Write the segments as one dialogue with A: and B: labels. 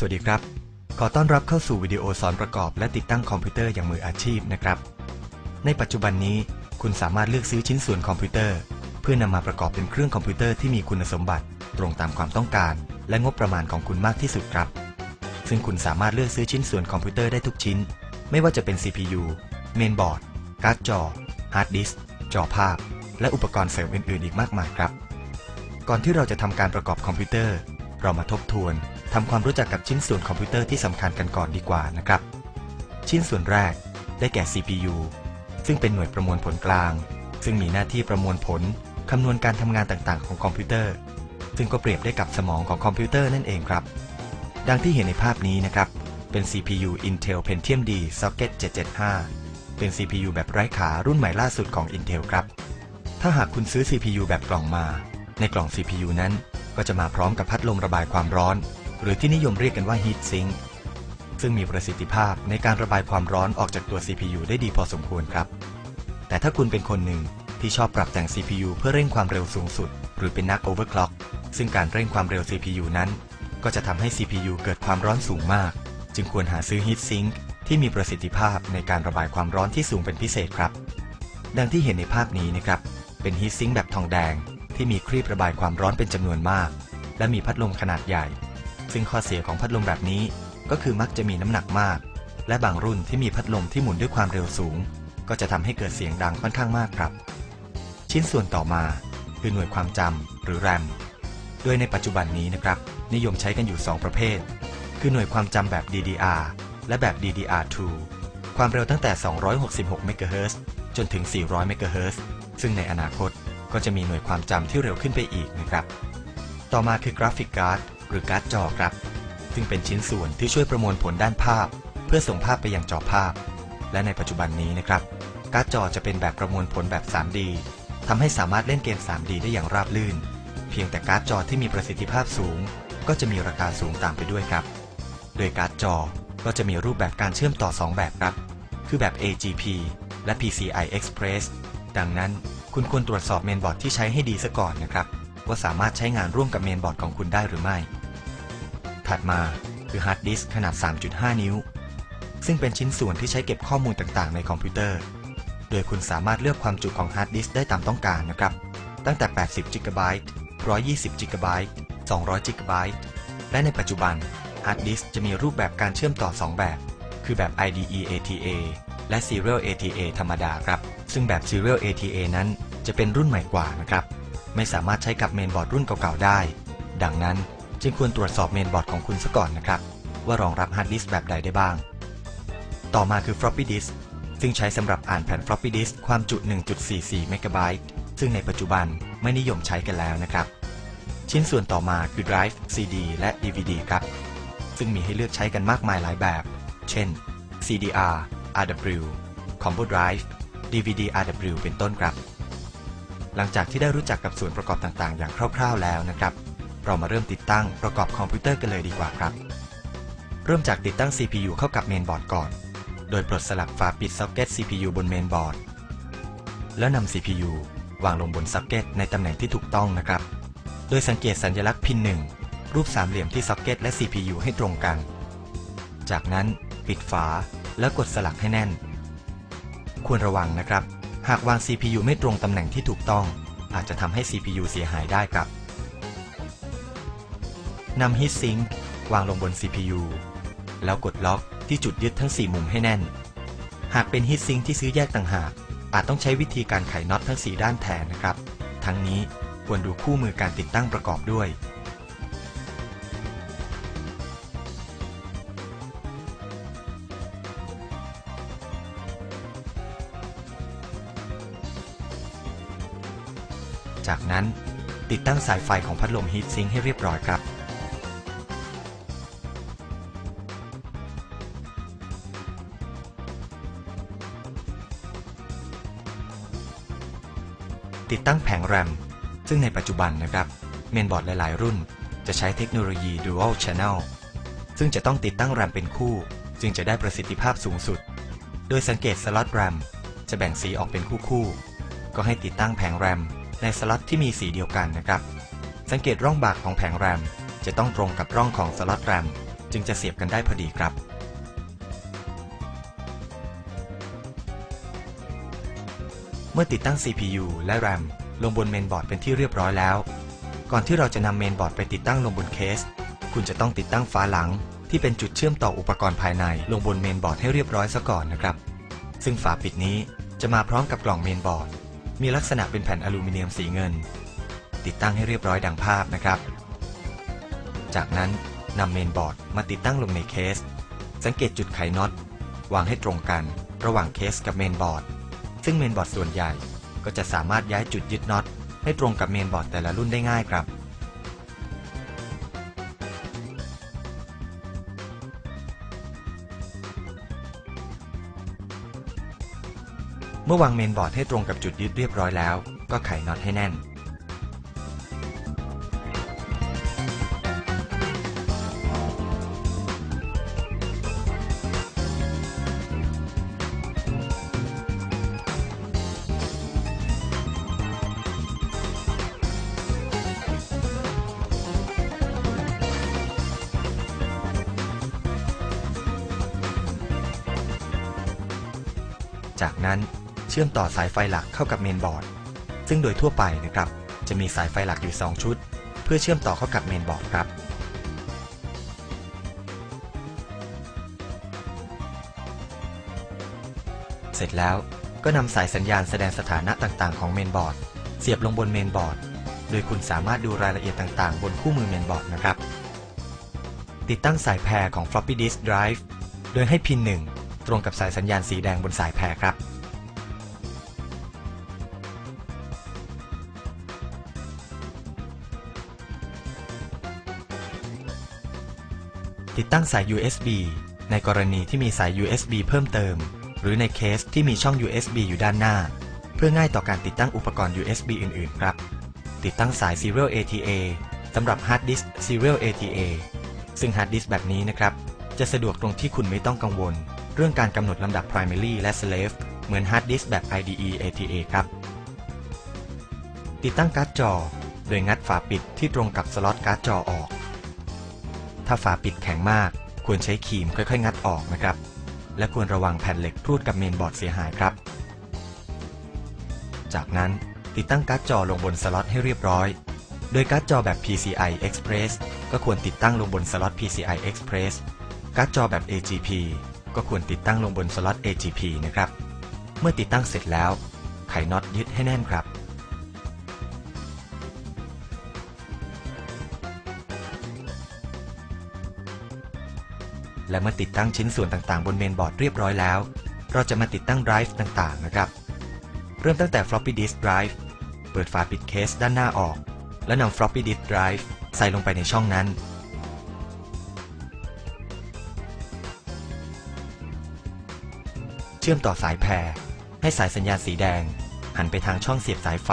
A: สวัสดีครับ ขอต้อนรับเข้าสู่วิดีโอสอนประกอบและติดตั้งคอมพิวเตอร์อย่างมืออาชีพนะครับ ในปัจจุบันนี้คุณสามารถเลือกซื้อชิ้นส่วนคอมพิวเตอร์ เพื่อนำมาประกอบเป็นเครื่องคอมพิวเตอร์ที่มีคุณสมบัติ ตรงตามความต้องการ และงบประมาณของคุณมากที่สุดครับ ซึ่งคุณสามารถเลือกซื้อชิ้นส่วนคอมพิวเตอร์ได้ทุกชิ้น ไม่ว่าจะเป็น CPU เมนบอร์ด การ์ดจอ ฮาร์ดดิสก์จอภาพ และอุปกรณ์เสริมอื่น ๆ อีกมากมายครับ ก่อนที่เราจะทำการประกอบคอมพิวเตอร์ เรามาทบทวน ทำความรู้จักกับชิ้นส่วนคอมพิวเตอร์ที่สำคัญกันก่อนดีกว่านะครับ ชิ้นส่วนแรกได้แก่ CPU ซึ่งเป็นหน่วยประมวลผลกลาง ซึ่งมีหน้าที่ประมวลผลคำนวณการทำงานต่างๆ ของคอมพิวเตอร์ ซึ่งก็เปรียบได้กับสมองของคอมพิวเตอร์นั่นเองครับ ดังที่เห็นในภาพนี้นะครับ เป็น CPU Intel Pentium D Socket 775 เป็น CPU แบบไร้ขารุ่นใหม่ล่าสุดของ Intel ครับ ถ้าหากคุณซื้อ CPU แบบกล่องมา ในกล่อง CPU นั้นก็จะมาพร้อมกับพัดลมระบายความร้อน หรือที่นิยมเรียกกันว่า Heat Sink ซึ่งมีประสิทธิภาพในการระบายความร้อนออกจากตัว CPU ได้ดีพอสมควรครับ แต่ถ้าคุณเป็นคนหนึ่งที่ชอบปรับแต่ง CPU เพื่อเร่งความเร็วสูงสุด หรือเป็นนัก overclock ซึ่งการเร่งความเร็ว CPU นั้น ก็จะทำให้ CPU เกิดความร้อนสูงมาก จึงควรหาซื้อ Heat Sink ที่มีประสิทธิภาพในการระบายความร้อนที่สูงเป็นพิเศษครับ ดังที่เห็นในภาพนี้นะครับ เป็น Heat Sink แบบทองแดงที่มีครีบระบายความร้อนเป็นจำนวนมาก และมีพัดลมขนาดใหญ่ ซึ่งข้อเสียของพัดลมแบบนี้ ก็คือมักจะมีน้ำหนักมาก และบางรุ่นที่มีพัดลมที่หมุนด้วยความเร็วสูง ก็จะทำให้เกิดเสียงดังค่อนข้างมากครับ ชิ้นส่วนต่อมา คือหน่วยความจำหรือ RAM โดยในปัจจุบันนี้นะครับ นิยมใช้กันอยู่ 2 ประเภท คือหน่วยความจำแบบ DDR และแบบ DDR2 ความเร็วตั้งแต่ 266 เมกะเฮิรตซ์จนถึง 400 เมกะเฮิรตซ์ซึ่งในอนาคตก็จะมีหน่วยความจำที่เร็วขึ้นไปอีกนะครับ ต่อมาคือกราฟิกการ์ด หรือการ์ดจอครับ ซึ่งเป็นชิ้นส่วนที่ช่วยประมวลผลด้านภาพ เพื่อส่งภาพไปยังจอภาพ และในปัจจุบันนี้นะครับ การ์ดจอจะเป็นแบบประมวลผลแบบ 3D ทำให้สามารถเล่นเกม 3D ได้อย่างราบรื่น เพียงแต่การ์ดจอที่มีประสิทธิภาพสูง ก็จะมีราคาสูงตามไปด้วยครับ โดยการ์ดจอก็จะมีรูปแบบการเชื่อมต่อ 2 แบบครับ คือแบบ AGP และ PCI Express ดังนั้นคุณควรตรวจสอบเมนบอร์ดที่ใช้ให้ดีซะก่อนนะครับ ว่าสามารถใช้งานร่วมกับเมนบอร์ดของคุณได้หรือไม่ ถัดมาคือฮาร์ดดิสก์ขนาด 3.5 นิ้ว ซึ่งเป็นชิ้นส่วนที่ใช้เก็บข้อมูลต่างๆ ในคอมพิวเตอร์ โดยคุณสามารถเลือกความจุของฮาร์ดดิสก์ได้ตามต้องการนะครับ ตั้งแต่ 80 GB 120 GB 200 GB และในปัจจุบันฮาร์ดดิสก์จะมีรูปแบบการเชื่อมต่อ 2 แบบ คือแบบ IDE ATA และ Serial ATA ธรรมดาครับ ซึ่งแบบ Serial ATA นั้นจะเป็นรุ่นใหม่กว่านะครับ ไม่สามารถใช้กับเมนบอร์ดรุ่นเก่าๆได้ ดังนั้น จึงควรตรวจสอบเมนบอร์ดของคุณซะก่อนนะครับ ว่ารองรับฮาร์ดดิสก์แบบใดได้บ้าง ต่อมาคือ floppy disk ซึ่งใช้สำหรับอ่านแผ่น floppy disk ความจุ 1.44 เมกะไบต์ซึ่งในปัจจุบันไม่นิยมใช้กันแล้วนะครับ ชิ้นส่วนต่อมาคือ drive CD และ DVD ครับ ซึ่งมีให้เลือกใช้กันมากมายหลายแบบ เช่น CDR RW Combo Drive DVD RW เป็นต้นครับ หลังจากที่ได้รู้จักกับส่วนประกอบต่างๆ อย่างคร่าว ๆ แล้วนะครับ เรามาเริ่มติดตั้งประกอบคอมพิวเตอร์กันเลยดีกว่าครับ เริ่มจากติดตั้ง CPU เข้ากับเมนบอร์ดก่อน โดยปลดสลักฝาปิดซ็อกเก็ต CPU บนเมนบอร์ด แล้วนำ CPU วางลงบนซ็อกเก็ตในตำแหน่งที่ถูกต้องนะครับ โดยสังเกตสัญลักษณ์พิน1รูปสามเหลี่ยมที่ซ็อกเก็ตและ CPU ให้ตรงกัน จากนั้นปิดฝาแล้วกดสลักให้แน่น ควรระวังนะครับ หากวาง CPU ไม่ตรงตำแหน่งที่ถูกต้อง อาจจะทำให้ CPU เสียหายได้ครับ นำ Heat Sink วางลงบน CPU แล้วกดล็อกที่จุดยึดทั้ง 4 มุมให้แน่น หากเป็น Heat Sink ที่ซื้อแยกต่างหาก อาจต้องใช้วิธีการไขน็อตทั้ง 4 ด้านแทนนะครับ ทั้งนี้ควรดูคู่มือการติดตั้งประกอบด้วยจากนั้นติดตั้งสายไฟของพัดลมฮีทซิงค์ให้เรียบร้อยครับ ติดตั้งแผงแรมซึ่งในปัจจุบันนะครับเมนบอร์ดหลาย ๆ รุ่น จะใช้เทคโนโลยี Dual Channel ซึ่งจะต้องติดตั้งแรมเป็นคู่ จึงจะได้ประสิทธิภาพสูงสุด โดยสังเกตสล็อตแรมจะแบ่งสีออกเป็นคู่ๆก็ให้ติดตั้งแผงแรมในสล็อตที่มีสีเดียวกันนะครับ สังเกตร่องบากของแผงแรมจะต้องตรงกับร่องของสล็อตแรมจึงจะเสียบกันได้พอดีครับ มื่อติดตั้ง CPU และ RAM ลงบนเมนบอร์ดเป็นที่เรียบร้อยแล้ว ก่อนที่เราจะนำเมนบอร์ดไปติดตั้งลงบนเคส คุณจะต้องติดตั้งฝาหลัง ที่เป็นจุดเชื่อมต่ออุปกรณ์ภายในลงบนเมนบอร์ดให้เรียบร้อยซะก่อนนะครับ ซึ่งฝาปิดนี้จะมาพร้อมกับกล่องเมนบอร์ด มีลักษณะเป็นแผ่นอลูมิเนียมสีเงิน ติดตั้งให้เรียบร้อยดังภาพนะครับ จากนั้นนำเมนบอร์ดมาติดตั้งลงในเคส สังเกตจุดไขน็อตวางให้ตรงกัน ระหว่างเคสกับเมนบอร์ด ซึ่งเมนบอร์ดส่วนใหญ่ ก็จะสามารถย้ายจุดยึดน็อตให้ตรงกับเมนบอร์ดแต่ละรุ่นได้ง่ายครับ เมื่อวางเมนบอร์ดให้ตรงกับจุดยึดเรียบร้อยแล้ว ก็ไขน็อตให้แน่น จากนั้นเชื่อมต่อสายไฟหลักเข้ากับเมนบอร์ด ซึ่งโดยทั่วไปนะครับ จะมีสายไฟหลักอยู่ 2 ชุด เพื่อเชื่อมต่อเข้ากับเมนบอร์ดครับ เสร็จแล้วก็นำสายสัญญาณแสดงสถานะต่างๆ ของเมนบอร์ด เสียบลงบนเมนบอร์ด โดยคุณสามารถดูรายละเอียดต่างๆ บนคู่มือเมนบอร์ดนะครับ ติดตั้งสายแพรของ floppy disk drive โดยให้พิน1 ตรงกับสายสัญญาณสีแดงบนสายแพรครับ ติดตั้งสาย USB ในกรณีที่มีสาย USB เพิ่มเติม หรือในเคสที่มีช่อง USB อยู่ด้านหน้า เพื่อง่ายต่อการติดตั้งอุปกรณ์ USB อื่น ๆ ครับ ติดตั้งสาย Serial ATA สำหรับ Hard Disk Serial ATA ซึ่ง Hard Disk แบบนี้นะครับ จะสะดวกตรงที่คุณไม่ต้องกังวล เรื่องการกำหนดลำดับ Primary และ Slave เหมือน Hard Disk แบบ IDE ATA ครับ ติดตั้งการ์ดจอ โดยงัดฝาปิดที่ตรงกับสล็อตการ์ดจอออก ถ้าฝาปิดแข็งมาก ควรใช้ครีมค่อยๆ งัดออกนะครับ และควรระวังแผ่นเหล็กรูดกับเมนบอร์ดเสียหายครับ จากนั้นติดตั้งการ์ดจอลงบนสล็อตให้เรียบร้อย โดยการ์ดจอแบบ PCI Express ก็ควรติดตั้งลงบนสล็อต PCI Express การ์ดจอแบบ AGP ก็ควรติดตั้งลงบนสล็อต AGP นะครับ เมื่อติดตั้งเสร็จแล้ว ไขน็อตยึดให้แน่นครับ และเมื่อติดตั้งชิ้นส่วนต่างๆ บนเมนบอร์ดเรียบร้อยแล้ว เราจะมาติดตั้งไดรฟ์ต่างๆ นะครับ เริ่มตั้งแต่ floppy disk drive เปิดฝาปิดเคสด้านหน้าออก แล้วนำ floppy disk drive ใส่ลงไปในช่องนั้น ชื่อมต่อสายแพร ให้สายสัญญาณสีแดง หันไปทางช่องเสียบสายไฟ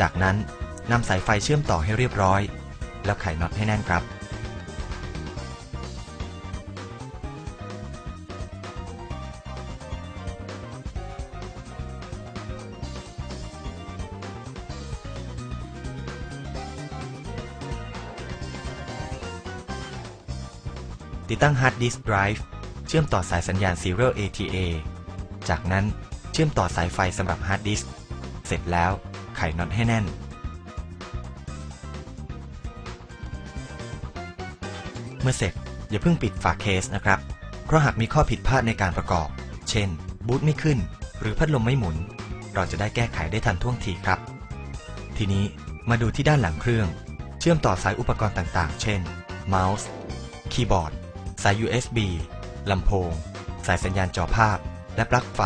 A: จากนั้นนำสายไฟเชื่อมต่อให้เรียบร้อย แล้วไขน็อตให้แน่นครับ ติดตั้ง Hard Disk Drive เชื่อมต่อสายสัญญาณ Serial ATA จากนั้นเชื่อมต่อสายไฟสำหรับ Hard Disk เสร็จแล้วไขน็อตให้แน่น เมื่อเสร็จอย่าเพิ่งปิดฝาเคสนะครับ เพราะหากมีข้อผิดพลาดในการประกอบ เช่น บูตไม่ขึ้น หรือพัดลมไม่หมุน เราจะได้แก้ไขได้ทันท่วงทีครับ ทีนี้มาดูที่ด้านหลังเครื่อง เชื่อมต่อสายอุปกรณ์ต่างๆ เช่น เมาส์ คีย์บอร์ด สาย USB ลำโพง สายสัญญาณจอภาพ และปลั๊กไฟ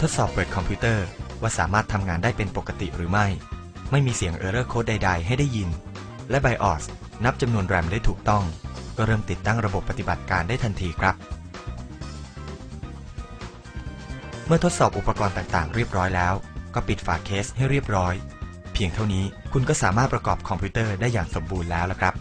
A: ทดสอบเปิดคอมพิวเตอร์ ว่าสามารถทำงานได้เป็นปกติหรือไม่ ไม่มีเสียง Error Code ใด ๆ ให้ได้ยิน และ BIOS นับจำนวน RAM ได้ถูกต้อง ก็เริ่มติดตั้งระบบปฏิบัติการได้ทันทีครับ เมื่อทดสอบอุปกรณ์ต่างๆ เรียบร้อยแล้ว ก็ปิดฝาเคสให้เรียบร้อย เพียงเท่านี้คุณก็สามารถประกอบคอมพิวเตอร์ได้อย่างสมบูรณ์แล้วละครับ